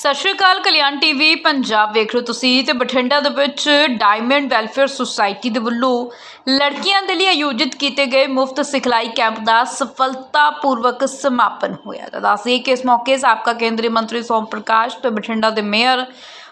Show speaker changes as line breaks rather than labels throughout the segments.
ਸਤਿ ਸ਼੍ਰੀ ਅਕਾਲ, ਕਲਿਆਣ ਟੀਵੀ, ਪੰਜਾਬ ਵੇਖ ਰਹੇ ਹੋ ਤੁਸੀਂ ਤੇ ਬਠਿੰਡਾ ਦੇ ਵਿੱਚ ਡਾਇਮੰਡ ਵੈਲਫੇਅਰ ਸੁਸਾਇਟੀ ਦੇ ਵੱਲੋਂ ਲੜਕੀਆਂ ਦੇ ਲਈ ਆਯੋਜਿਤ ਕੀਤੇ ਗਏ ਮੁਫਤ ਸਿਖਲਾਈ ਕੈਂਪ ਦਾ ਸਫਲਤਾਪੂਰਵਕ ਸਮਾਪਨ ਹੋਇਆ ਤਾਂ ਦੱਸਦੇ ਕਿ ਇਸ ਮੌਕੇ ਸਾਬਕਾ ਕੇਂਦਰੀ ਮੰਤਰੀ ਸੋਮ ਪ੍ਰਕਾਸ਼ ਤੇ ਬਠਿੰਡਾ ਦੇ ਮੇਅਰ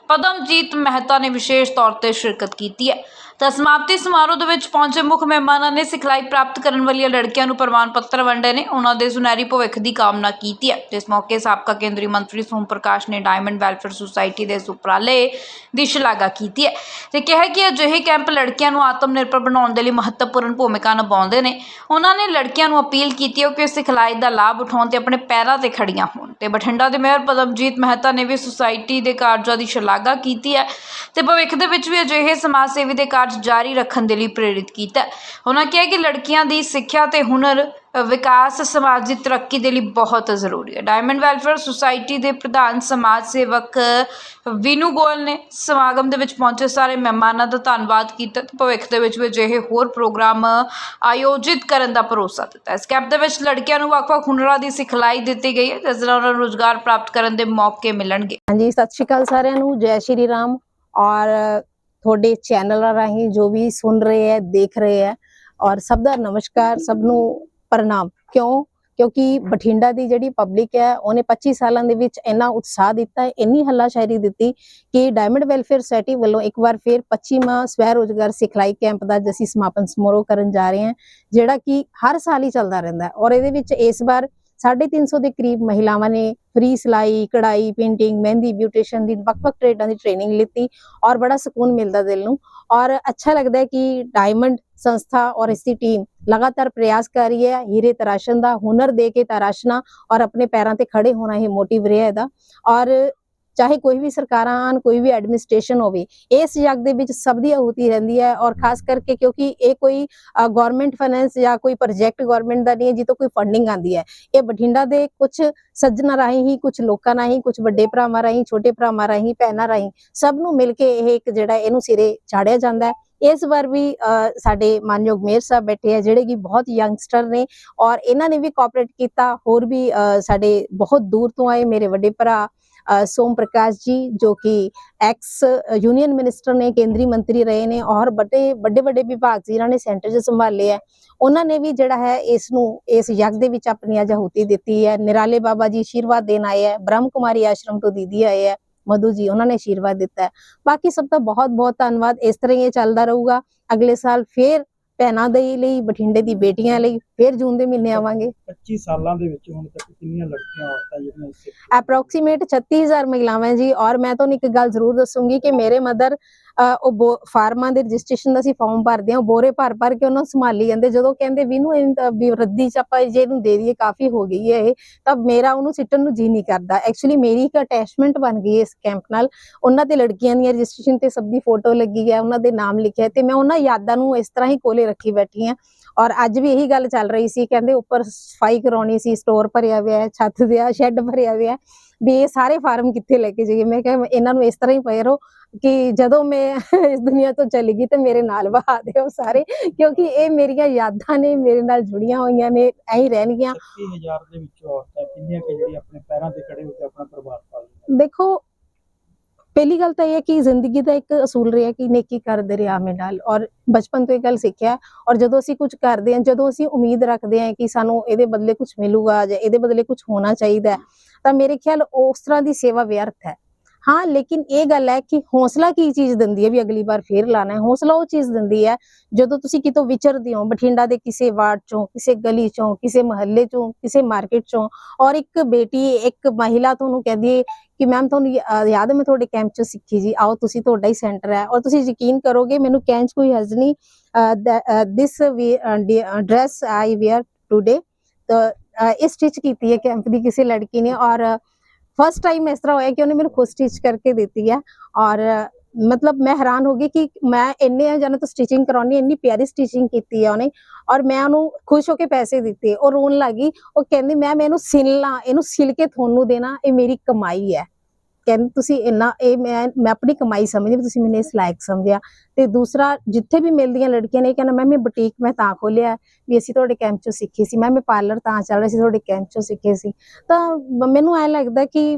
ਪਦਮਜੀਤ ਮਹਿਤਾ ਨੇ ਵਿਸ਼ੇਸ਼ ਤੌਰ ਤੇ ਸ਼ਿਰਕਤ ਕੀਤੀ ਹੈ। ਤਾਂ ਸਮਾਪਤੀ ਸਮਾਰੋਹ ਦੇ ਵਿੱਚ ਪਹੁੰਚੇ ਮੁੱਖ ਮਹਿਮਾਨਾਂ ਨੇ ਸਿਖਲਾਈ ਪ੍ਰਾਪਤ ਕਰਨ ਵਾਲੀਆਂ ਲੜਕੀਆਂ ਨੂੰ ਪ੍ਰਮਾਣ ਪੱਤਰ ਵੰਡੇ ਨੇ। ਉਹਨਾਂ ਦੇ ਸੁਨਹਿਰੀ ਭਵਿੱਖ ਦੀ ਕਾਮਨਾ ਕੀਤੀ ਹੈ। ਇਸ ਮੌਕੇ ਸਾਬਕਾ ਕੇਂਦਰੀ ਮੰਤਰੀ ਸੋਮ ਪ੍ਰਕਾਸ਼ ਨੇ ਡਾਇਮੰਡ ਵੈਲਫੇਅਰ ਸੁਸਾਇਟੀ ਦੇ ਇਸ ਉਪਰਾਲੇ ਦੀ ਸ਼ਲਾਘਾ ਕੀਤੀ ਹੈ ਤੇ ਕਿਹਾ ਕਿ ਅਜਿਹੇ ਕੈਂਪ ਲੜਕੀਆਂ ਨੂੰ ਆਤਮ ਨਿਰਭਰ ਬਣਾਉਣ ਦੇ ਲਈ ਮਹੱਤਵਪੂਰਨ ਭੂਮਿਕਾ ਨਿਭਾਉਂਦੇ ਨੇ। ਉਹਨਾਂ ਨੇ ਲੜਕੀਆਂ ਨੂੰ ਅਪੀਲ ਕੀਤੀ ਹੈ ਕਿ ਉਹ ਸਿਖਲਾਈ ਦਾ ਲਾਭ ਉਠਾਉਣ ਤੇ ਆਪਣੇ ਪੈਰਾਂ ਤੇ ਖੜੀਆਂ ਹੋਣ। ਤੇ ਬਠਿੰਡਾ ਦੇ ਮੇਅਰ ਪਦਮਜੀਤ ਮਹਿਤਾ ਨੇ ਵੀ ਸੁਸਾਇਟੀ ਦੇ ਕਾਰਜਾਂ ਦੀ ਸ਼ਲਾਘਾ ਕੀਤੀ ਹੈ। ਤੇ ਭਵਿੱਖ ਦੇ ਵਿੱਚ ਵੀ ਅਜਿਹੇ ਸਮਾਜ ਸੇਵੀ ਦੇ ਕਾਰਜ ਜਾਰੀ ਰੱਖਣ ਦੇ ਲਈ ਪ੍ਰੇਰਿਤ ਕੀਤਾ ਉਹਨਾਂ ਕਿਹਾ ਕਿ ਲੜਕੀਆਂ ਦੀ ਸਿੱਖਿਆ ਤੇ ਹੁਨਰ ਵਿਕਾਸ, ਸਮਾਜ ਦੀ ਤਰੱਕੀ ਦੇ ਲਈ ਬਹੁਤ ਜ਼ਰੂਰੀ ਹੈ। ਡਾਇਮੰਡ ਵੈਲਫੇਅਰ ਸੁਸਾਇਟੀ ਦੇ ਪ੍ਰਧਾਨ ਸਮਾਜ ਸੇਵਕ ਵਿਨੂ ਗੋਇਲ ਨੇ ਸਮਾਗਮ ਦੇ ਵਿੱਚ ਪਹੁੰਚੇ ਸਾਰੇ ਮਹਿਮਾਨਾਂ ਦਾ ਧੰਨਵਾਦ ਕੀਤਾ ਤੇ ਭਵਿੱਖ ਦੇ ਵਿੱਚ ਵੀ ਅਜਿਹੇ ਹੋਰ ਪ੍ਰੋਗਰਾਮ ਆਯੋਜਿਤ ਕਰਨ ਦਾ ਭਰੋਸਾ ਦਿੱਤਾ ਇਸ ਕੈਂਪ ਦੇ ਵਿੱਚ ਲੜਕੀਆਂ ਨੂੰ ਵੱਖ-ਵੱਖ ਹੁਨਰਾਂ ਦੀ ਸਿਖਲਾਈ ਦਿੱਤੀ ਗਈ ਹੈ, ਜਿਸ ਨਾਲ ਉਹਨਾਂ ਨੂੰ ਰੋਜ਼ਗਾਰ ਪ੍ਰਾਪਤ ਕਰਨ ਦੇ ਮੌਕੇ ਮਿਲਣਗੇ।
ਹਾਂਜੀ, ਸਤਿ ਸ਼੍ਰੀ ਅਕਾਲ ਸਾਰਿਆਂ ਨੂੰ। ਜੈ ਸ਼੍ਰੀ ਰਾਮ ਔਰ ਤੁਹਾਡੇ ਚੈਨਲ ਰਾਹੀਂ ਜੋ ਵੀ ਸੁਣ ਰਹੇ ਹੈ, ਦੇਖ ਰਹੇ ਹੈ ਔਰ ਸਭ ਦਾ ਨਮਸਕਾਰ, ਸਭ ਨੂੰ ਪ੍ਰਣਾਮ। ਕਿਉਂ? ਕਿਉਂਕਿ ਬਠਿੰਡਾ ਦੀ ਜਿਹੜੀ ਪਬਲਿਕ ਹੈ, ਉਹਨੇ 25 ਸਾਲਾਂ ਦੇ ਵਿੱਚ ਇੰਨਾ ਉਤਸ਼ਾਹ ਦਿੱਤਾ, ਇੰਨੀ ਹੱਲਾਸ਼ਾਇਰੀ ਦਿੱਤੀ ਕਿ ਡਾਇਮੰਡ ਵੈਲਫੇਅਰ ਸੋਸਾਇਟੀ ਵੱਲੋਂ ਇੱਕ ਵਾਰ ਫਿਰ 25ਵਾਂ ਸਵੈ ਰੋਜ਼ਗਾਰ ਸਿਖਲਾਈ ਕੈਂਪ ਦਾ ਅੱਜ ਅਸੀਂ ਸਮਾਪਨ ਸਮਾਰੋਹ ਕਰਨ ਜਾ ਰਹੇ ਹਾਂ, ਜਿਹੜਾ ਕਿ ਹਰ ਸਾਲ ਹੀ ਚੱਲਦਾ ਰਹਿੰਦਾ ਔਰ ਇਹਦੇ ਵਿੱਚ ਇਸ ਵਾਰ 350 ਦੇ ਕਰੀਬ ਮਹਿਲਾਵਾਂ ਨੇ ਫ੍ਰੀ ਸਿਲਾਈ, ਕਢਾਈ ਪੇਂਟਿੰਗ ਮਹਿੰਦੀ ਬਿਊਟੀਸ਼ਨ ਦੀ ਵੱਖ-ਵੱਖ ਟ੍ਰੇਡਾਂ ਦੀ ਟ੍ਰੇਨਿੰਗ ਲਿੱਤੀ ਔਰ ਬੜਾ ਸਕੂਨ ਮਿਲਦਾ ਦਿਲ ਨੂੰ ਔਰ ਅੱਛਾ ਲੱਗਦਾ ਹੈ ਕਿ ਡਾਇਮੰਡ ਸੰਸਥਾ ਔਰ ਇਸ ਦੀ ਟੀਮ ਲਗਾਤਾਰ ਪ੍ਰਯਾਸ ਕਰ ਰਹੀ ਹੈ, ਹੀਰੇ ਤਰਾਸ਼ਣ ਦਾ ਹੁਨਰ ਦੇ ਕੇ ਤਰਾਸ਼ਣਾ ਔਰ ਆਪਣੇ ਪੈਰਾਂ ਤੇ ਖੜੇ ਹੋਣਾ ਇਹ ਮੋਟਿਵ ਰਿਹਾ ਇਹਦਾ ਔਰ ਚਾਹੇ ਕੋਈ ਵੀ ਸਰਕਾਰਾਂ ਆਣ, ਕੋਈ ਵੀ ਐਡਮਿਨਿਸਟ੍ਰੇਸ਼ਨ ਹੋਵੇ, ਇਸ ਯੱਗ ਦੇ ਵਿੱਚ ਸਭ ਦੀ ਆਹੂਤੀ ਰਹਿੰਦੀ ਹੈ ਔਰ ਖਾਸ ਕਰਕੇ ਕਿਉਂਕਿ ਇਹ ਕੋਈ ਗਵਰਨਮੈਂਟ ਫਾਈਨੈਂਸ ਜਾਂ ਕੋਈ ਪ੍ਰੋਜੈਕਟ ਗਵਰਨਮੈਂਟ ਦਾ ਨਹੀਂ ਹੈ ਜਿੱਤੋਂ ਕੋਈ ਫੰਡਿੰਗ ਆਂਦੀ ਹੈ। ਇਹ ਬਠਿੰਡਾ ਦੇ ਕੁਝ ਸੱਜਣਾ ਰਾਹੀਂ ਹੀ ਕੁਝ ਲੋਕਾਂ ਰਾਹੀਂ ਕੁਝ ਵੱਡੇ ਭਰਾਵਾਂ ਰਾਹੀਂ, ਛੋਟੇ ਭਰਾਵਾਂ ਰਾਹੀਂ, ਭੈਣਾਂ ਰਾਹੀਂ, ਸਭ ਨੂੰ ਮਿਲ ਕੇ ਇਹ ਇੱਕ ਜਿਹੜਾ ਇਹਨੂੰ ਸਿਰੇ ਚਾੜਿਆ ਜਾਂਦਾ ਹੈ। ਇਸ ਵਾਰ ਵੀ ਸਾਡੇ ਮਾਨਯੋਗ ਮੇਅਰ ਸਾਹਿਬ ਬੈਠੇ ਆ ਜਿਹੜੇ ਕਿ ਬਹੁਤ ਯੰਗਸਟਰ ਨੇ ਔਰ ਇਹਨਾਂ ਨੇ ਵੀ ਕੋਆਪਰੇਟ ਕੀਤਾ। ਹੋਰ ਵੀ ਸਾਡੇ ਬਹੁਤ ਦੂਰ ਤੋਂ ਆਏ ਮੇਰੇ ਵੱਡੇ ਭਰਾ ਸੋਮ ਪ੍ਰਕਾਸ਼ ਜੀ, ਜੋ ਕਿ ਐਕਸ ਯੂਨੀਅਨ ਮਿਨਿਸਟਰ ਨੇ, ਕੇਂਦਰੀ ਮੰਤਰੀ ਰਹੇ ਨੇ ਔਰ ਵੱਡੇ ਵੱਡੇ ਵੱਡੇ ਵਿਭਾਗ ਜਿਨ੍ਹਾਂ ਨੇ ਸੈਂਟਰ 'ਚ ਸੰਭਾਲੇ ਹੈ ਉਹਨਾਂ ਨੇ ਵੀ ਜਿਹੜਾ ਹੈ ਇਸ ਨੂੰ ਇਸ ਯੱਗ ਦੇ ਵਿੱਚ ਆਪਣੀ ਅਜਹੂਤੀ ਦਿੱਤੀ ਹੈ। ਨਿਰਾਲੇ ਬਾਬਾ ਜੀ ਆਸ਼ੀਰਵਾਦ ਦੇਣ ਆਏ ਹੈ ਬ੍ਰਹਮ ਕੁਮਾਰੀ ਆਸ਼ਰਮ ਤੋਂ ਦੀਦੀ ਆਏ ਹੈ ਮਧੂ ਜੀ, ਉਹਨਾਂ ਨੇ ਆਸ਼ੀਰਵਾਦ ਦਿੱਤਾ ਹੈ। ਬਾਕੀ ਸਭ ਦਾ ਬਹੁਤ ਬਹੁਤ ਧੰਨਵਾਦ। ਇਸ ਤਰ੍ਹਾਂ ਹੀ ਇਹ ਚੱਲਦਾ ਰਹੂਗਾ। ਅਗਲੇ ਸਾਲ ਫੇਰ ਭੈਣਾਂ ਦੇ ਲਈ, ਬਠਿੰਡੇ ਦੀ ਬੇਟੀਆਂ ਲਈ ਫੇਰ ਜੂਨ ਦੇ ਮਹੀਨੇ ਆਵਾਂਗੇ।
25 ਸਾਲਾਂ ਦੇ ਵਿੱਚ ਹੁਣ ਤੱਕ ਕਿੰਨੀਆਂ ਲੜਕੀਆਂ ਔਰਤਾਂ ਜਿਹੜੀਆਂ ਇਸ
ਅਪਰੋਕਸੀਮੇਟ 36000 ਮਹਿਲਾਵਾਂ ਜੀ ਔਰ ਮੈਂ ਤੁਹਾਨੂੰ ਇੱਕ ਗੱਲ ਜ਼ਰੂਰ ਦੱਸੂੰਗੀ ਕਿ ਮੇਰੇ ਮਦਰ ਉਹ ਫਾਰਮਾਂ ਦੇ ਰਜਿਸਟ੍ਰੇਸ਼ਨ ਦਾ ਅਸੀਂ ਫਾਰਮ ਭਰਦੇ ਉਹ ਬੋਰੇ ਭਰ ਭਰ ਕੇ ਉਹਨਾਂ ਨੂੰ ਸੰਭਾਲੀ ਜਾਂਦੇ। ਜਦੋਂ ਕਹਿੰਦੇ ਵੀ ਤਾਂ ਵੀ ਰੱਦੀ ਚ ਆਪਾਂ ਜੇ ਇਹਨੂੰ ਦੇ ਦਈਏ ਕਾਫੀ ਹੋ ਗਈ ਹੈ ਇਹ ਤਾਂ ਮੇਰਾ ਉਹਨੂੰ ਸਿੱਟਣ ਨੂੰ ਜੀ ਨਹੀਂ ਕਰਦਾ। ਐਕਚੁਅਲੀ ਮੇਰੀ ਇੱਕ ਅਟੈਚਮੈਂਟ ਬਣ ਗਈ ਇਸ ਕੈਂਪ ਨਾਲ। ਉਹਨਾਂ ਤੇ ਲੜਕੀਆਂ ਦੀਆਂ ਰਜਿਸਟ੍ਰੇਸ਼ਨ ਤੇ ਸਭ ਦੀ ਫੋਟੋ ਲੱਗੀ ਹੈ ਉਹਨਾਂ ਦੇ ਨਾਮ ਲਿਖਿਆ ਤੇ ਮੈਂ ਉਹਨਾਂ ਯਾਦਾਂ ਨੂੰ ਇਸ ਤਰ੍ਹਾਂ ਹੀ ਕੋਲੇ ਰੱਖੀ ਬੈਠੀ ਹਾਂ। ਔਰ ਅੱਜ ਵੀ ਇਹੀ ਗੱਲ ਚੱਲ ਰਹੀ ਸੀ ਕਹਿੰਦੇ ਉੱਪਰ ਸਫ਼ਾਈ ਕਰਾਉਣੀ ਸੀ ਸਟੋਰ ਭਰਿਆ ਹੋਇਆ ਹੈ ਛੱਤ ਦੇ ਸ਼ੈੱਡ ਭਰਿਆ ਹੋਇਆ ਹੈ ਵੀ ਇਹ ਸਾਰੇ ਫਾਰਮ ਕਿੱਥੇ ਲੈ ਕੇ ਜਾਈਏ? ਮੈਂ ਕਿਹਾ ਇਹਨਾਂ ਨੂੰ ਇਸ ਤਰ੍ਹਾਂ ਹੀ ਪਏ ਰਹੋ ਕਿ ਜਦੋਂ ਮੈਂ ਇਸ ਦੁਨੀਆ ਤੋਂ ਚਲੀ ਗਈ ਤੇ ਮੇਰੇ ਨਾਲ ਵਹਾ ਦਿਓ ਸਾਰੇ ਕਿਉਂਕਿ ਇਹ ਮੇਰੀਆਂ ਯਾਦਾਂ ਨੇ ਮੇਰੇ ਨਾਲ ਜੁੜੀਆਂ ਹੋਈਆਂ ਨੇ ਐਂ ਹੀ ਰਹਿਣਗੀਆਂ।
36000 ਦੇ ਵਿੱਚੋਂ ਔਰਤਾਂ ਕਿੰਨੀਆਂ ਕਿ ਜਿਹੜੀਆਂ ਆਪਣੇ ਪੈਰਾਂ ਤੇ ਖੜੇ ਹੋ ਕੇ ਆਪਣਾ ਪਰਿਵਾਰ ਪਾਲਦੀਆਂ
ਦੇਖੋ ਪਹਿਲੀ ਗੱਲ ਤਾਂ ਇਹ ਹੈ ਕਿ ਜ਼ਿੰਦਗੀ ਦਾ ਇੱਕ ਅਸੂਲ ਰਿਹਾ ਕਿ ਨੇਕੀ ਕਰ ਦਰਿਆ ਮੇ ਡਾਲ ਔਰ ਬਚਪਨ ਤੋਂ ਇਹ ਗੱਲ ਸਿੱਖਿਆ ਔਰ ਜਦੋਂ ਅਸੀਂ ਕੁਝ ਕਰਦੇ ਹਾਂ ਜਦੋਂ ਅਸੀਂ ਉਮੀਦ ਰੱਖਦੇ ਹਾਂ ਕਿ ਸਾਨੂੰ ਇਹਦੇ ਬਦਲੇ ਕੁਝ ਮਿਲੂਗਾ ਜਾਂ ਇਹਦੇ ਬਦਲੇ ਕੁਝ ਹੋਣਾ ਚਾਹੀਦਾ ਹੈ, ਤਾਂ ਮੇਰੇ ਖਿਆਲ ਉਸ ਤਰ੍ਹਾਂ ਦੀ ਸੇਵਾ ਵਿਅਰਥ ਹੈ। ਹਾਂ, ਲੇਕਿਨ ਇਹ ਗੱਲ ਹੈ ਕਿ ਹੌਸਲਾ ਕੀ ਚੀਜ਼ ਦਿੰਦੀ ਹੈ ਵੀ ਅਗਲੀ ਵਾਰ ਫੇਰ ਲਾਣਾ ਹੈ? ਹੌਸਲਾ ਉਹ ਚੀਜ਼ ਦਿੰਦੀ ਹੈ ਜਦੋਂ ਤੁਸੀਂ ਕਿਤੋਂ ਵਿਚਰਦੇ ਹੋ, ਬਠਿੰਡਾ ਦੇ ਕਿਸੇ ਵਾਰਡ ਚੋਂ, ਕਿਸੇ ਗਲੀ ਚੋਂ, ਕਿਸੇ ਮਹੱਲੇ ਚੋਂ, ਕਿਸੇ ਮਾਰਕੀਟ ਚੋਂ ਔਰ ਇੱਕ ਬੇਟੀ, ਇੱਕ ਮਹਿਲਾ ਤੁਹਾਨੂੰ ਕਹਿੰਦੀ ਹੈ ਕਿ ਮੈਮ ਤੁਹਾਨੂੰ ਯਾਦ ਹੈ ਮੈਂ ਤੁਹਾਡੇ ਕੈਂਪ 'ਚ ਸਿੱਖੀ ਜੀ, ਆਓ ਤੁਸੀਂ ਤੁਹਾਡਾ ਹੀ ਸੈਂਟਰ ਹੈ ਔਰ ਤੁਸੀਂ ਯਕੀਨ ਕਰੋਗੇ ਮੈਨੂੰ ਕਹਿਣ 'ਚ ਕੋਈ ਹਰਜ ਨਹੀਂ this dress I wear today ਤਾਂ ਇਹ ਸਟਿਚ ਕੀਤੀ ਹੈ ਕੈਂਪ ਦੀ ਕਿਸੇ ਲੜਕੀ ਨੇ ਔਰ ਫਸਟ ਟਾਈਮ ਇਸ ਤਰ੍ਹਾਂ ਹੋਇਆ ਕਿ ਉਹਨੇ ਮੈਨੂੰ ਖੁਦ ਸਟਿਚ ਕਰਕੇ ਦਿੱਤੀ ਹੈ ਔਰ, ਮਤਲਬ ਮੈਂ ਹੈਰਾਨ ਹੋ ਗਈ ਕਿ ਮੈਂ ਇੰਨੇ ਜਨਾਂ ਤੋਂ ਸਟਿਚਿੰਗ ਕਰਾਉਣੀ ਇੰਨੀ ਪਿਆਰੀ ਸਟਿਚਿੰਗ ਕੀਤੀ ਹੈ ਉਹਨੇ ਔਰ ਮੈਂ ਉਹਨੂੰ ਖੁਸ਼ ਹੋ ਕੇ ਪੈਸੇ ਦਿੱਤੇ, ਉਹ ਰੋਣ ਲੱਗੀ ਉਹ ਕਹਿੰਦੀ ਮੈਂ ਇਹਨੂੰ ਸਿਲਣਾ ਇਹਨੂੰ ਸਿਲ ਕੇ ਤੁਹਾਨੂੰ ਦੇਣਾ, ਇਹ ਮੇਰੀ ਕਮਾਈ ਹੈ। ਕਹਿੰਦੀ ਤੁਸੀਂ ਇੰਨਾ, ਇਹ ਮੈਂ ਮੈਂ ਆਪਣੀ ਕਮਾਈ ਸਮਝਦੀ ਵੀ ਤੁਸੀਂ ਮੈਨੂੰ ਇਸ ਲਾਇਕ ਸਮਝਿਆ। ਤੇ ਦੂਸਰਾ, ਜਿੱਥੇ ਵੀ ਮਿਲਦੀਆਂ ਲੜਕੀਆਂ ਨੇ, ਇਹ ਕਹਿੰਦਾ, ਮੈਮ ਇਹ ਬੁਟੀਕ ਮੈਂ ਤਾਂ ਖੋਲਿਆ ਵੀ ਅਸੀਂ ਤੁਹਾਡੇ ਕੈਂਪ ਚੋਂ ਸਿੱਖੀ ਸੀ। ਮੈਮ ਇਹ ਪਾਰਲਰ ਤਾਂ ਚੱਲ ਰਿਹਾ ਸੀ, ਤੁਹਾਡੇ ਕੈਂਪ ਚੋਂ ਸਿੱਖੇ ਸੀ। ਤਾਂ ਮੈਨੂੰ ਐ ਲੱਗਦਾ ਕਿ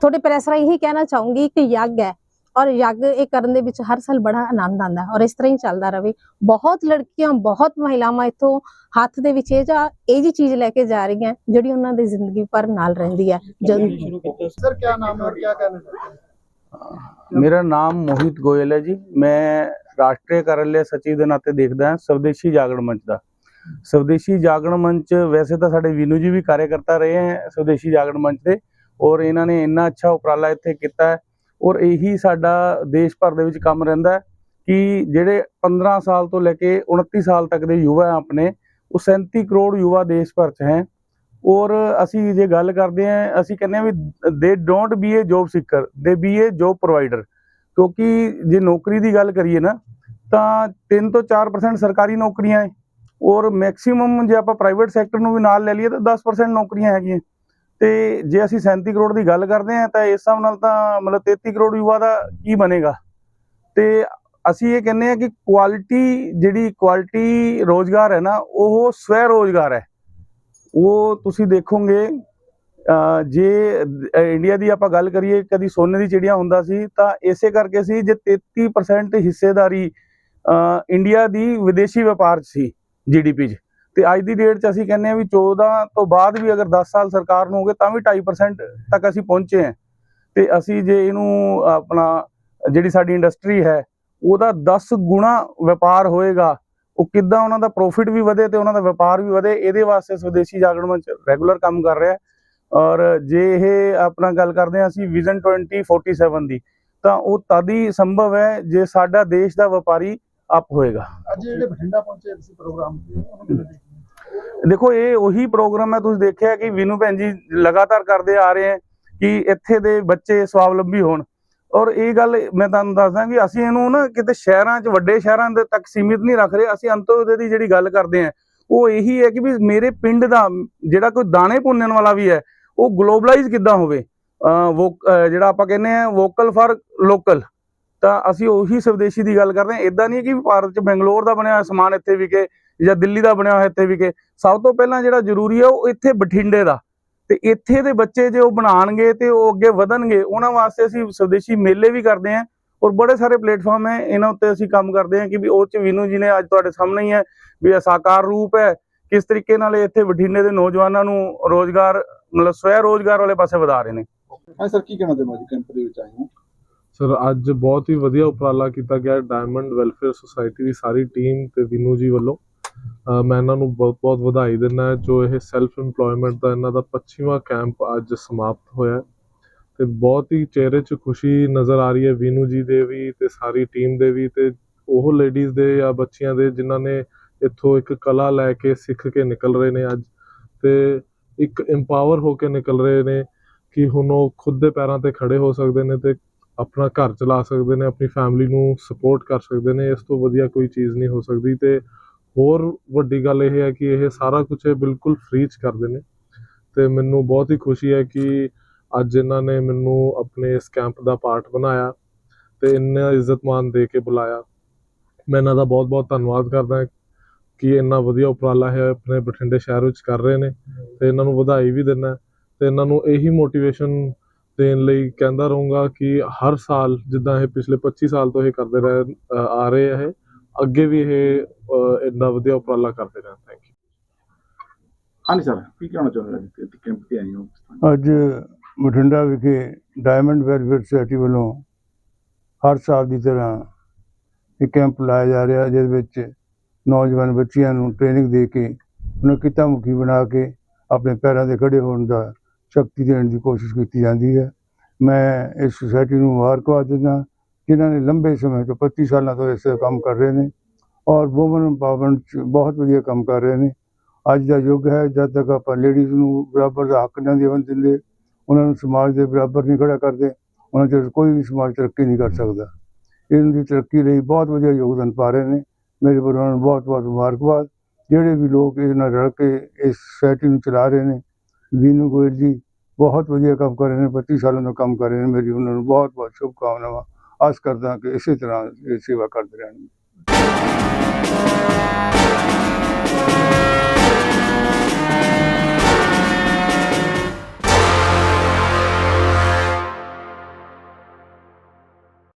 ਤੁਹਾਡੇ ਪ੍ਰੈਸ ਰਾਹੀਂ ਇਹੀ ਕਹਿਣਾ ਚਾਹੂੰਗੀ ਕਿ ਯੱਗ ਹੈ। ਔਰ ਯੱਗ ਇਹ ਕਰਨ ਦੇ ਵਿੱਚ ਹਰ ਸਾਲ ਬੜਾ ਆਨੰਦ ਆਉਂਦਾ ਔਰ ਇਸ ਤਰ੍ਹਾਂ ਹੀ ਚੱਲਦਾ ਰਹੇ। ਬਹੁਤ ਲੜਕੀਆਂ ਬਹੁਤ ਮਹਿਲਾਵਾਂ ਇਥੋਂ ਹੱਥ ਦੇ ਵਿੱਚ ਇਹ ਜਾਂ ਇਹ ਜੀ ਚੀਜ਼ ਲੈ ਕੇ ਜਾ ਰਹੀਆਂ ਜਿਹੜੀ ਉਹਨਾਂ ਦੀ ਜ਼ਿੰਦਗੀ ਪਰ ਨਾਲ ਰਹਿੰਦੀ ਹੈ।
ਮੇਰਾ ਨਾਮ ਮੋਹਿਤ ਗੋਇਲ ਹੈ ਜੀ। ਮੈਂ ਰਾਸ਼ਟਰੀ ਕਾਰਜਲੇ ਸਚਿਵ ਦੇ ਨਾਤੇ ਦੇਖਦਾ ਹਾਂ ਸਵਦੇਸ਼ੀ ਜਾਗਰਣ ਮੰਚ ਦਾ। ਸਵਦੇਸ਼ੀ ਜਾਗਰਣ ਮੰਚ ਵੈਸੇ ਤਾਂ ਸਾਡੇ ਵਿਨੂ ਜੀ ਵੀ ਕਾਰਿਆ ਕਰਤਾ ਰਹੇ ਹਨ ਸਵਦੇਸ਼ੀ ਜਾਗਰਣ ਮੰਚ ਦੇ। ਔਰ ਇਹਨਾਂ ਨੇ ਇੰਨਾ ਅੱਛਾ ਉਪਰਾਲਾ ਇੱਥੇ ਕੀਤਾ ਹੈ। ਔਰ ਇਹੀ ਸਾਡਾ ਦੇਸ਼ ਭਰ ਦੇ ਵਿੱਚ ਕੰਮ ਰਹਿੰਦਾ ਕਿ ਜਿਹੜੇ 15 ਸਾਲ ਤੋਂ ਲੈ ਕੇ 29 ਸਾਲ ਤੱਕ ਦੇ ਯੁਵਾ ਹੈ ਆਪਣੇ, ਉਹ 37 ਕਰੋੜ ਯੁਵਾ ਦੇਸ਼ ਭਰ ਚ ਹੈ। ਔਰ ਅਸੀਂ ਜੇ ਗੱਲ ਕਰਦੇ ਹਾਂ, ਅਸੀਂ ਕਹਿੰਦੇ ਹਾਂ ਵੀ they don't be a job seeker they be a job provider ਕਿਉਂਕਿ ਜੇ ਨੌਕਰੀ ਦੀ ਗੱਲ ਕਰੀਏ ਨਾ, ਤਾਂ 3 ਤੋਂ 4% ਸਰਕਾਰੀ ਨੌਕਰੀਆਂ ਹੈ। ਔਰ ਮੈਕਸਿਮਮ ਜੇ ਆਪਾਂ ਪ੍ਰਾਈਵੇਟ ਸੈਕਟਰ ਨੂੰ ਵੀ ਨਾਲ ਲੈ ਲਈਏ, ਤਾਂ 10% ਨੌਕਰੀਆਂ ਹੈਗੀਆਂ। ਤੇ ਜੇ ਅਸੀਂ 37 ਕਰੋੜ ਦੀ ਗੱਲ ਕਰਦੇ ਹਾਂ, ਤਾਂ ਇਸ ਹਿਸਾਬ ਨਾਲ ਤਾਂ ਮਤਲਬ 33 ਕਰੋੜ ਯੂਵਾ ਦਾ ਕੀ ਬਣੇਗਾ? ਤੇ ਅਸੀਂ ਇਹ ਕਹਿੰਦੇ ਆ ਕਿ ਕੁਆਲਿਟੀ ਜਿਹੜੀ ਕੁਆਲਿਟੀ ਰੋਜ਼ਗਾਰ ਹੈ ਨਾ, ਉਹ ਸਵੈ ਰੋਜ਼ਗਾਰ ਹੈ। ਉਹ ਤੁਸੀਂ ਦੇਖੋਗੇ ਜੇ ਇੰਡੀਆ ਦੀ ਆਪਾਂ ਗੱਲ ਕਰੀਏ, ਕਦੀ ਸੋਨੇ ਦੀ ਚਿੜੀਆਂ ਹੁੰਦਾ ਸੀ, ਤਾਂ ਇਸੇ ਕਰਕੇ ਸੀ, ਜੇ 33% ਹਿੱਸੇਦਾਰੀ ਇੰਡੀਆ ਦੀ ਵਿਦੇਸ਼ੀ ਵਪਾਰ 'ਚ ਸੀ ਜੀਡੀਪੀ 'ਚ। ਤੇ ਅੱਜ ਦੀ ਡੇਟ 'ਚ ਅਸੀਂ ਕਹਿੰਦੇ ਆ ਵੀ 14 ਤੋਂ ਬਾਅਦ ਵੀ ਅਗਰ 10 ਸਾਲ ਸਰਕਾਰ ਨੂੰ ਹੋ ਗਏ ਤਾਂ ਵੀ 2.5% ਤੱਕ ਅਸੀਂ ਪਹੁੰਚੇ ਹਾਂ। ਤੇ ਅਸੀਂ ਜੇ ਇਹਨੂੰ ਆਪਣਾ ਜਿਹੜੀ ਸਾਡੀ ਇੰਡਸਟਰੀ ਹੈ ਉਹਦਾ 10 ਗੁਣਾ ਵਪਾਰ ਹੋਏਗਾ ਉਹ ਕਿੱਦਾਂ ਉਹਨਾਂ ਦਾ ਪ੍ਰੋਫਿਟ ਵੀ ਵਧੇ ਤੇ ਉਹਨਾਂ ਦਾ ਵਪਾਰ ਵੀ ਵਧੇ ਇਹਦੇ ਵਾਸਤੇ ਸਵਦੇਸ਼ੀ ਜਾਗਰਣ ਮੰਚ ਰੈਗੂਲਰ ਕੰਮ ਕਰ ਰਿਹਾ ਔਰ ਜੇ ਇਹ ਆਪਣਾ ਗੱਲ ਕਰਦੇ ਹਾਂ ਅਸੀਂ ਵਿਜ਼ਨ 2047 ਦੀ ਤਾਂ ਉਹ ਤਦ ਹੀ ਸੰਭਵ ਹੈ ਜੇ ਸਾਡਾ ਦੇਸ਼ ਦਾ ਵਪਾਰੀ ਅਪ ਹੋਏਗਾ।
ਅੱਜ ਜਿਹੜੇ ਬਠਿੰਡਾ ਪਹੁੰਚੇ ਤੁਸੀਂ ਪ੍ਰੋਗਰਾਮ ਤੇ ਉਹਨੂੰ ਦੇਖਦੇ
ਦੇਖੋ, ਇਹ ਉਹੀ ਪ੍ਰੋਗਰਾਮ ਹੈ, ਤੁਸੀਂ ਦੇਖਿਆ ਕਿ ਵਿਨੂ ਭੈਣ ਜੀ ਲਗਾਤਾਰ ਕਰਦੇ ਆ ਰਹੇ ਹੈ ਕਿ ਇੱਥੇ ਦੇ ਬੱਚੇ ਸਵਾਵਲੰਬੀ ਹੋਣ। ਔਰ ਇਹ ਗੱਲ ਮੈਂ ਤੁਹਾਨੂੰ ਦੱਸਦਾ ਕਿ ਅਸੀਂ ਇਹਨੂੰ ਨਾ ਕਿਤੇ ਸ਼ਹਿਰਾਂ 'ਚ, ਵੱਡੇ ਸ਼ਹਿਰਾਂ ਦੇ ਤੱਕ ਸੀਮਿਤ ਨਹੀਂ ਰੱਖ ਰਹੇ। ਅਸੀਂ ਅੰਤੋਦੈ ਦੀ ਜਿਹੜੀ ਗੱਲ ਕਰਦੇ ਹਾਂ, ਉਹ ਇਹੀ ਹੈ ਕਿ ਵੀ ਮੇਰੇ ਪਿੰਡ ਦਾ ਜਿਹੜਾ ਕੋਈ ਦਾਣੇ ਪੁੰਨਣ ਵਾਲਾ ਵੀ ਹੈ, ਉਹ ਗਲੋਬਲਾਈਜ਼ ਕਿੱਦਾਂ ਹੋਵੇ? ਜਿਹੜਾ ਆਪਾਂ ਕਹਿੰਦੇ ਆ ਵੋਕਲ ਫਾਰ ਲੋਕਲ। ਤਾਂ ਅਸੀਂ ਉਹੀ ਸਵਦੇਸ਼ੀ ਦੀ ਗੱਲ ਕਰਦੇ ਹਾਂ। ਇਦਾਂ ਨਹੀਂ ਕਿ ਭਾਰਤ 'ਚ ਬੰਗਲੌਰ ਦਾ ਬਣਿਆ ਹੋਇਆ ਸਮਾਨ ਇੱਥੇ ਵਿਕੇ ਜਾਂ ਦਿੱਲੀ ਦਾ ਬਣਿਆ ਹੋਇਆ ਇੱਥੇ ਵਿਕੇ ਸਭ ਤੋਂ ਪਹਿਲਾਂ ਜਿਹੜਾ ਜ਼ਰੂਰੀ ਹੈ ਉਹ ਇੱਥੇ ਬਠਿੰਡੇ ਦਾ। ਤੇ ਇੱਥੇ ਦੇ ਬੱਚੇ ਜੇ ਉਹ ਬਣਾਉਣਗੇ ਤੇ ਉਹ ਅੱਗੇ ਵਧਣਗੇ ਉਹਨਾਂ ਵਾਸਤੇ ਅਸੀਂ ਸਵਦੇਸ਼ੀ ਮੇਲੇ ਵੀ ਕਰਦੇ ਹਾਂ ਔਰ ਬੜੇ ਸਾਰੇ ਪਲੇਟਫਾਰਮ ਹੈ ਇਹਨਾਂ ਉੱਤੇ ਅਸੀਂ ਕੰਮ ਕਰਦੇ ਹਾਂ ਕਿ ਵੀ ਉਹ ਚ ਵਿਨੂ ਜੀ ਨੇ ਅੱਜ ਤੁਹਾਡੇ ਸਾਹਮਣੇ ਹੀ ਹੈ ਵੀ ਇਹ ਸਾਕਾਰ ਰੂਪ ਹੈ ਕਿਸ ਤਰੀਕੇ ਨਾਲ ਇੱਥੇ ਬਠਿੰਡੇ ਦੇ ਨੌਜਵਾਨਾਂ ਨੂੰ ਰੋਜ਼ਗਾਰ ਮਤਲਬ ਸਵੈ ਰੋਜ਼ਗਾਰ ਵਾਲੇ ਪਾਸੇ ਵਧਾ ਰਹੇ ਨੇ।
ਹਾਂ ਸਰ ਕੀ ਕਹਿਣਾ ਚਾਹੁੰਦੇ ਹੋ ਕੈਂਪ ਦੇ ਵਿੱਚ ਆਏ ਹੋ?
ਸਰ ਅੱਜ ਬਹੁਤ ਹੀ ਵਧੀਆ ਉਪਰਾਲਾ ਕੀਤਾ ਗਿਆ ਡਾਇਮੰਡ ਵੈਲਫੇਅਰ ਸੁਸਾਇਟੀ ਦੀ ਸਾਰੀ ਟੀਮ ਤੇ ਵਿਨੂ ਜੀ ਵੱਲੋਂ। ਮੈਂ ਇਹਨਾਂ ਨੂੰ ਬਹੁਤ ਬਹੁਤ ਵਧਾਈ ਦਿੰਦਾ ਜੋ ਇਹ ਸੈਲਫ ਏਮਪਲੋਇਮੈਂਟ ਦਾ ਇਹਨਾਂ ਦਾ 25ਵਾਂ ਕੈਂਪ ਅੱਜ ਸਮਾਪਤ ਹੋਇਆ ਹੈ। ਬਹੁਤ ਹੀ ਚਿਹਰੇ 'ਚ ਖੁਸ਼ੀ ਨਜ਼ਰ ਆ ਰਹੀ ਹੈ ਵਿਨੂ ਜੀ ਦੇ ਵੀ ਤੇ ਸਾਰੀ ਟੀਮ ਦੇ ਵੀ ਤੇ ਉਹ ਲੇਡੀਜ਼ ਦੇ ਜਾਂ ਬੱਚੀਆਂ ਦੇ ਜਿਨ੍ਹਾਂ ਨੇ ਇੱਥੋਂ ਇੱਕ ਕਲਾ ਲੈ ਕੇ ਸਿੱਖ ਕੇ ਨਿਕਲ ਰਹੇ ਨੇ ਅੱਜ ਤੇ ਇੱਕ ਇੰਪਾਵਰ ਹੋ ਕੇ ਨਿਕਲ ਰਹੇ ਨੇ ਕਿ ਹੁਣ ਉਹ ਖੁਦ ਦੇ ਪੈਰਾਂ ਤੇ ਖੜੇ ਹੋ ਸਕਦੇ ਨੇ ਤੇ ਆਪਣਾ ਘਰ ਚਲਾ ਸਕਦੇ ਨੇ, ਆਪਣੀ ਫੈਮਿਲੀ ਨੂੰ ਸਪੋਰਟ ਕਰ ਸਕਦੇ ਨੇ, ਇਸ ਤੋਂ ਵਧੀਆ ਕੋਈ ਚੀਜ਼ ਨਹੀਂ ਹੋ ਸਕਦੀ ਤੇ ਹੋਰ ਵੱਡੀ ਗੱਲ ਇਹ ਹੈ ਕਿ ਇਹ ਸਾਰਾ ਕੁਝ ਇਹ ਬਿਲਕੁਲ ਫ੍ਰੀ ਚ ਕਰਦੇ ਨੇ। ਤੇ ਮੈਨੂੰ ਬਹੁਤ ਹੀ ਖੁਸ਼ੀ ਹੈ ਕਿ ਅੱਜ ਇਹਨਾਂ ਨੇ ਮੈਨੂੰ ਆਪਣੇ ਇਸ ਕੈਂਪ ਦਾ ਪਾਰਟ ਬਣਾਇਆ ਤੇ ਇੰਨਾ ਇੱਜ਼ਤ ਮਾਨ ਦੇ ਕੇ ਬੁਲਾਇਆ। ਮੈਂ ਇਹਨਾਂ ਦਾ ਬਹੁਤ ਬਹੁਤ ਧੰਨਵਾਦ ਕਰਦਾ ਕਿ ਇੰਨਾ ਵਧੀਆ ਉਪਰਾਲਾ ਹੈ ਆਪਣੇ ਬਠਿੰਡੇ ਸ਼ਹਿਰ ਵਿੱਚ ਕਰ ਰਹੇ ਨੇ ਤੇ ਇਹਨਾਂ ਨੂੰ ਵਧਾਈ ਵੀ ਦਿੰਦਾ ਤੇ ਇਹਨਾਂ ਨੂੰ ਇਹੀ ਮੋਟੀਵੇਸ਼ਨ ਦੇਣ ਲਈ ਕਹਿੰਦਾ ਰਹੂੰਗਾ ਕਿ ਹਰ ਸਾਲ ਜਿੱਦਾਂ ਇਹ ਪਿਛਲੇ 25 ਸਾਲ ਤੋਂ ਇਹ ਕਰਦੇ ਰਹੇ ਆ ਰਹੇ ਹੈ ਅੱਗੇ ਵੀ ਇਹ ਇੰਨਾ ਵਧੀਆ ਉਪਰਾਲਾ ਕਰਦੇ ਰਹਿਣ। ਥੈਂਕ ਯੂ
ਹਾਂਜੀ ਸਰ ਕੀ ਕਹਿਣਾ ਚਾਹੁੰਦੇ ਹੋ ਅੱਜ ਕੈਂਪ ਤੇ ਆਏ ਹੋ?
ਅੱਜ ਬਠਿੰਡਾ ਵਿਖੇ ਡਾਇਮੰਡ ਵੈਲਫੇਅਰ ਸੁਸਾਇਟੀ ਵੱਲੋਂ ਹਰ ਸਾਲ ਦੀ ਤਰ੍ਹਾਂ ਇਹ ਕੈਂਪ ਲਾਇਆ ਜਾ ਰਿਹਾ ਜਿਹਦੇ ਵਿੱਚ ਨੌਜਵਾਨ ਬੱਚਿਆਂ ਨੂੰ ਟ੍ਰੇਨਿੰਗ ਦੇ ਕੇ ਉਹਨਾਂ ਕਿੱਤਾ ਮੁਖੀ ਬਣਾ ਕੇ ਆਪਣੇ ਪੈਰਾਂ 'ਤੇ ਖੜੇ ਹੋਣ ਦਾ ਸ਼ਕਤੀ ਦੇਣ ਦੀ ਕੋਸ਼ਿਸ਼ ਕੀਤੀ ਜਾਂਦੀ ਹੈ। ਮੈਂ ਇਸ ਸੁਸਾਇਟੀ ਨੂੰ ਮੁਬਾਰਕਬਾਦ ਦਿੰਦਾ ਜਿਨ੍ਹਾਂ ਨੇ ਲੰਬੇ ਸਮੇਂ ਤੋਂ 25 ਸਾਲਾਂ ਤੋਂ ਇਸ ਕੰਮ ਕਰ ਰਹੇ ਨੇ ਔਰ ਵੂਮਨ ਇੰਪਾਵਰਮੈਂਟ 'ਚ ਬਹੁਤ ਵਧੀਆ ਕੰਮ ਕਰ ਰਹੇ ਨੇ। ਅੱਜ ਦਾ ਯੁੱਗ ਹੈ, ਜਦ ਤੱਕ ਆਪਾਂ ਲੇਡੀਜ਼ ਨੂੰ ਬਰਾਬਰ ਦਾ ਹੱਕ ਨਹੀਂ ਦੇਵਨ ਦਿੰਦੇ, ਉਹਨਾਂ ਨੂੰ ਸਮਾਜ ਦੇ ਬਰਾਬਰ ਨਹੀਂ ਖੜਾ ਕਰਦੇ, ਉਹਨਾਂ ਚਿਰ ਕੋਈ ਵੀ ਸਮਾਜ ਤਰੱਕੀ ਨਹੀਂ ਕਰ ਸਕਦਾ। ਇਹਨਾਂ ਦੀ ਤਰੱਕੀ ਲਈ ਬਹੁਤ ਵਧੀਆ ਯੋਗਦਾਨ ਪਾ ਰਹੇ ਨੇ। ਮੇਰੇ ਵੱਲੋਂ ਉਹਨਾਂ ਨੂੰ ਬਹੁਤ ਬਹੁਤ ਮੁਬਾਰਕਬਾਦ। ਜਿਹੜੇ ਵੀ ਲੋਕ ਇਹਦੇ ਨਾਲ ਰਲ ਕੇ ਇਸ ਸੋਸਾਇਟੀ ਨੂੰ ਚਲਾ ਰਹੇ ਨੇ, ਵੀਨੂ ਗੋਇਲ ਜੀ ਬਹੁਤ ਵਧੀਆ ਕੰਮ ਕਰ ਰਹੇ ਨੇ 25 ਸਾਲਾਂ ਤੋਂ ਕੰਮ ਕਰ ਰਹੇ ਨੇ। ਮੇਰੀ ਉਹਨਾਂ ਨੂੰ ਬਹੁਤ ਬਹੁਤ ਸ਼ੁਭਕਾਮਨਾਵਾਂ। ਆਸ ਕਰਦਾ ਕਿ ਇਸੇ ਤਰ੍ਹਾਂ ਇਹ ਸੇਵਾ ਕਰਦੇ ਰਹਿਣਗੇ